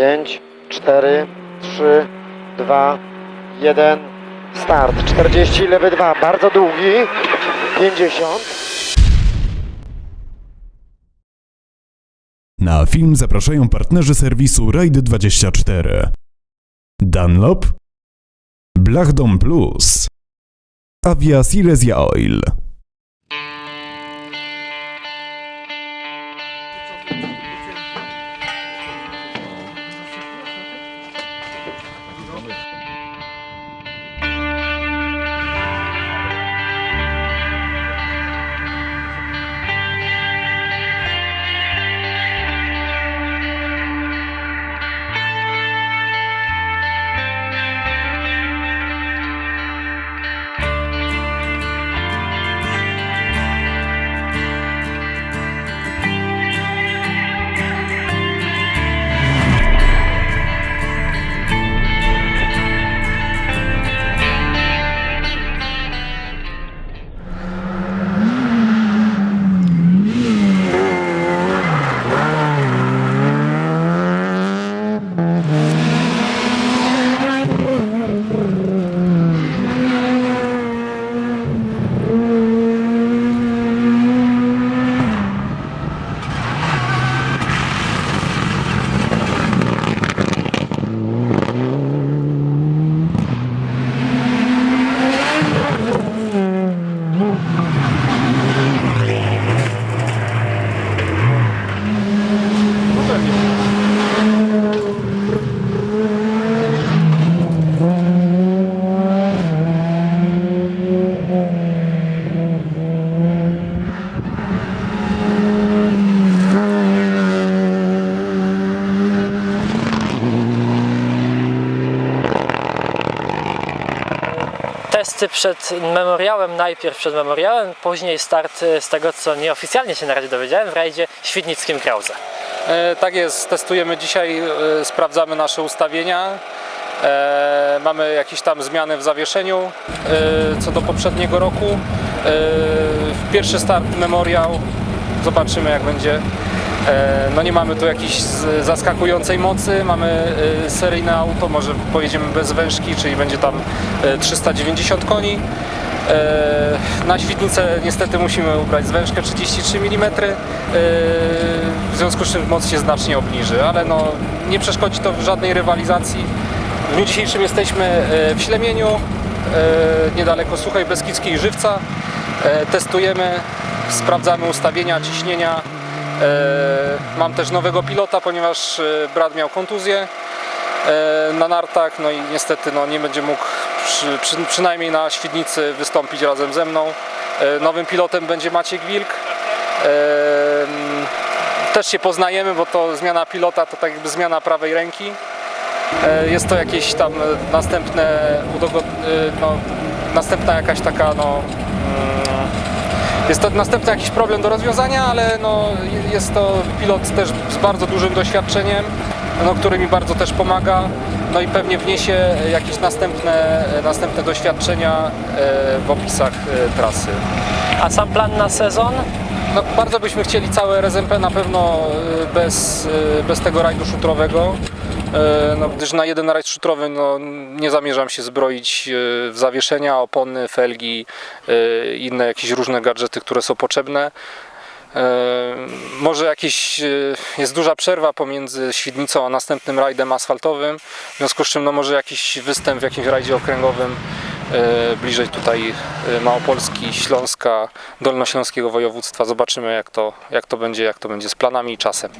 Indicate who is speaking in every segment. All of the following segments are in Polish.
Speaker 1: 5, 4, 3, 2, 1. Start. 40, lewy 2, bardzo długi. 50.
Speaker 2: Na film zapraszają partnerzy serwisu Ride24. Dunlop, Blachdom Plus, Avia Silesia Oil.
Speaker 3: Testy przed memoriałem, najpierw przed memoriałem, później start e, z tego, co nieoficjalnie się na razie dowiedziałem, w rajdzie świdnickim Krauze.
Speaker 4: E, Tak jest, testujemy dzisiaj, e, sprawdzamy nasze ustawienia. E, Mamy jakieś tam zmiany w zawieszeniu e, co do poprzedniego roku. E, Pierwszy start memoriał, zobaczymy jak będzie. E, No nie mamy tu jakiejś zaskakującej mocy, mamy e, seryjne auto, może pojedziemy bez wężki, czyli będzie tam e, 390 koni. E, Na świetlicę niestety musimy ubrać zwężkę 33 mm, w związku z czym moc się znacznie obniży, ale no, nie przeszkodzi to w żadnej rywalizacji. W dniu dzisiejszym jesteśmy w Ślemieniu, niedaleko Suchej Beskidzkiej Żywca. Testujemy, sprawdzamy ustawienia, ciśnienia. E, Mam też nowego pilota, ponieważ e, brat miał kontuzję e, na nartach, no i niestety no, nie będzie mógł przy, przy, przynajmniej na Świdnicy wystąpić razem ze mną. Nowym pilotem będzie Maciek Wilk. Też się poznajemy, bo to zmiana pilota to tak jakby zmiana prawej ręki. Jest to jakieś tam następne no, następna jakaś taka no, mm, jest to następny jakiś problem do rozwiązania, ale no, jest to pilot też z bardzo dużym doświadczeniem, no, który mi bardzo też pomaga. No i pewnie wniesie jakieś następne, następne doświadczenia e, w opisach e, trasy.
Speaker 3: A sam plan na sezon?
Speaker 4: No, bardzo byśmy chcieli całe RSMP na pewno e, bez, bez tego rajdu szutrowego. E, No, gdyż na jeden rajd szutrowy no, nie zamierzam się zbroić e, w zawieszenia, opony, felgi, e, inne jakieś różne gadżety, które są potrzebne. Może jakieś jest duża przerwa pomiędzy Świdnicą a następnym rajdem asfaltowym, w związku z czym no, może jakiś występ w jakimś rajdzie okręgowym bliżej tutaj Małopolski, Śląska, Dolnośląskiego województwa. Zobaczymy jak to, jak to będzie, jak to będzie z planami i czasem.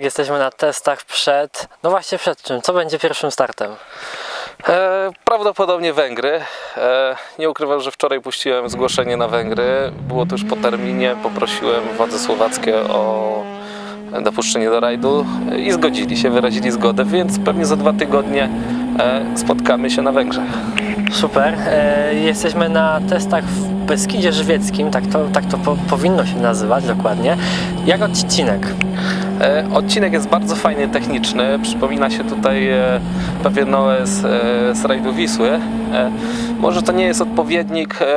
Speaker 3: Jesteśmy na testach przed, no właśnie przed czym? Co będzie pierwszym startem?
Speaker 5: E, prawdopodobnie Węgry. E, nie ukrywam, że wczoraj puściłem zgłoszenie na Węgry. Było to już po terminie. Poprosiłem władze słowackie o dopuszczenie do rajdu i zgodzili się, wyrazili zgodę, więc pewnie za dwa tygodnie e, spotkamy się na Węgrzech.
Speaker 3: Super. E, jesteśmy na testach w Beskidzie Żywieckim, tak to, tak to po, powinno się nazywać dokładnie. Jak odcinek?
Speaker 5: E, Odcinek jest bardzo fajny, techniczny. Przypomina się tutaj e, pewien OS e, z rajdu Wisły. E, Może to nie jest odpowiednik e, e,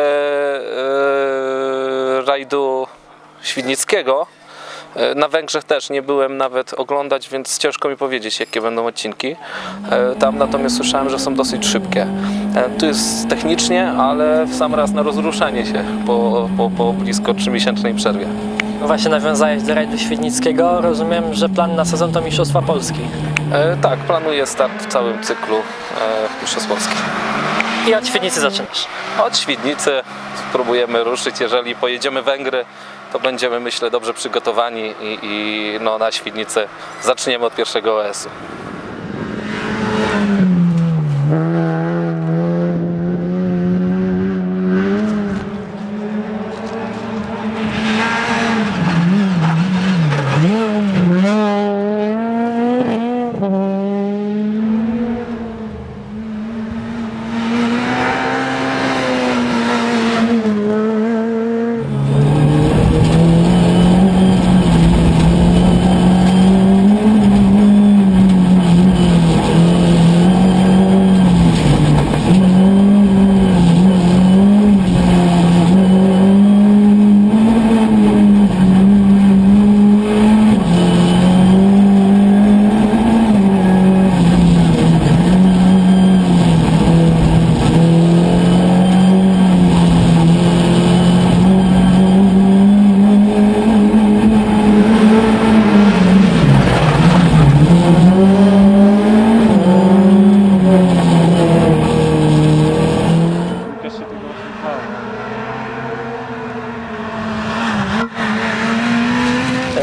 Speaker 5: rajdu Świdnickiego. E, Na Węgrzech też nie byłem nawet oglądać, więc ciężko mi powiedzieć, jakie będą odcinki. E, Tam natomiast słyszałem, że są dosyć szybkie. E, Tu jest technicznie, ale w sam raz na rozruszanie się po, po, po blisko 3-miesięcznej przerwie.
Speaker 3: Właśnie nawiązałeś do rajdu świdnickiego. Rozumiem, że plan na sezon to Mistrzostwa Polski.
Speaker 5: E, tak, planuję start w całym cyklu e, Mistrzostw Polski.
Speaker 3: I od Świdnicy zaczynasz.
Speaker 5: Od Świdnicy spróbujemy ruszyć. Jeżeli pojedziemy Węgry, to będziemy, myślę, dobrze przygotowani i, i no, na Świdnicy zaczniemy od pierwszego OS-u.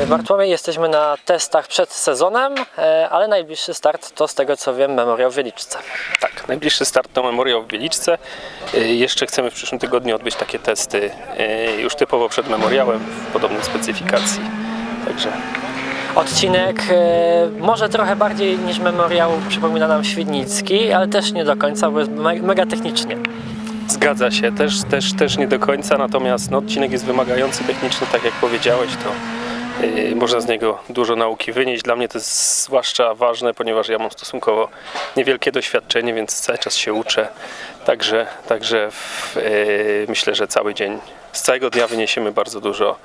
Speaker 3: E, Bartłomiej, jesteśmy na testach przed sezonem, e, ale najbliższy start to z tego co wiem Memoriał w Wieliczce.
Speaker 6: Tak, najbliższy start to Memoriał w Wieliczce. Y, Jeszcze chcemy w przyszłym tygodniu odbyć takie testy y, już typowo przed memoriałem w podobnej specyfikacji. Także
Speaker 3: Odcinek e, może trochę bardziej niż Memoriał przypomina nam Świdnicki, ale też nie do końca, bo jest me- mega technicznie.
Speaker 6: zgadza się, też, też, też nie do końca, natomiast no, odcinek jest wymagający technicznie, tak jak powiedziałeś, to można z niego dużo nauki wynieść. Dla mnie to jest zwłaszcza ważne, ponieważ ja mam stosunkowo niewielkie doświadczenie, więc cały czas się uczę. Także, także w, y, myślę, że cały dzień, z całego dnia wyniesiemy bardzo dużo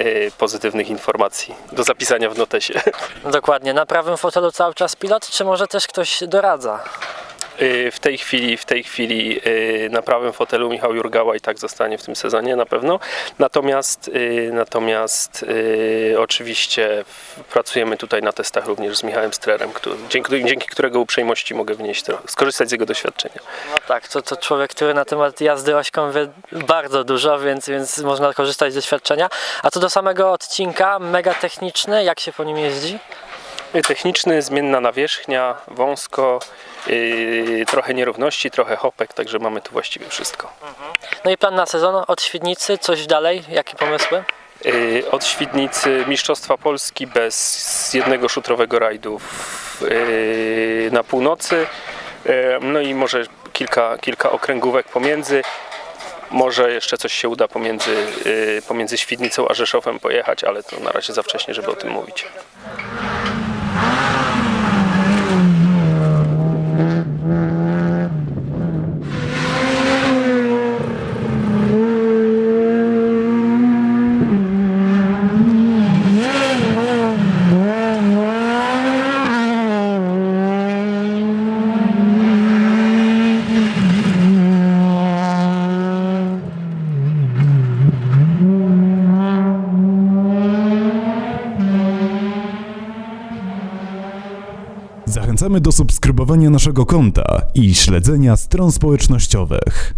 Speaker 6: y, pozytywnych informacji do zapisania w notesie.
Speaker 3: Dokładnie, na prawym fotelu cały czas pilot, czy może też ktoś doradza?
Speaker 6: Y, W tej chwili, w tej chwili y, na prawym fotelu Michał Jurgała i tak zostanie w tym sezonie na pewno. Natomiast, y, natomiast oczywiście pracujemy tutaj na testach również z Michałem Strerem, który, dzięki, dzięki którego uprzejmości mogę wynieść trochę, skorzystać z jego doświadczenia.
Speaker 3: No tak, to, to człowiek, który na temat jazdy ośką wie bardzo dużo, więc, więc można korzystać z doświadczenia. A co do samego odcinka, mega techniczny, jak się po nim jeździ?
Speaker 6: Techniczny, zmienna nawierzchnia, wąsko, y, trochę nierówności, trochę hopek, także mamy tu właściwie wszystko.
Speaker 3: No i plan na sezon od Świdnicy, coś dalej, jakie pomysły?
Speaker 6: Y, Od Świdnicy Mistrzostwa Polski bez jednego szutrowego rajdu w, y, na północy. Y, No i może kilka, kilka okręgówek pomiędzy. Może jeszcze coś się uda pomiędzy, y, pomiędzy Świdnicą a Rzeszowem pojechać, ale to na razie za wcześnie, żeby o tym mówić.
Speaker 2: Zachęcamy do subskrybowania naszego konta i śledzenia stron społecznościowych.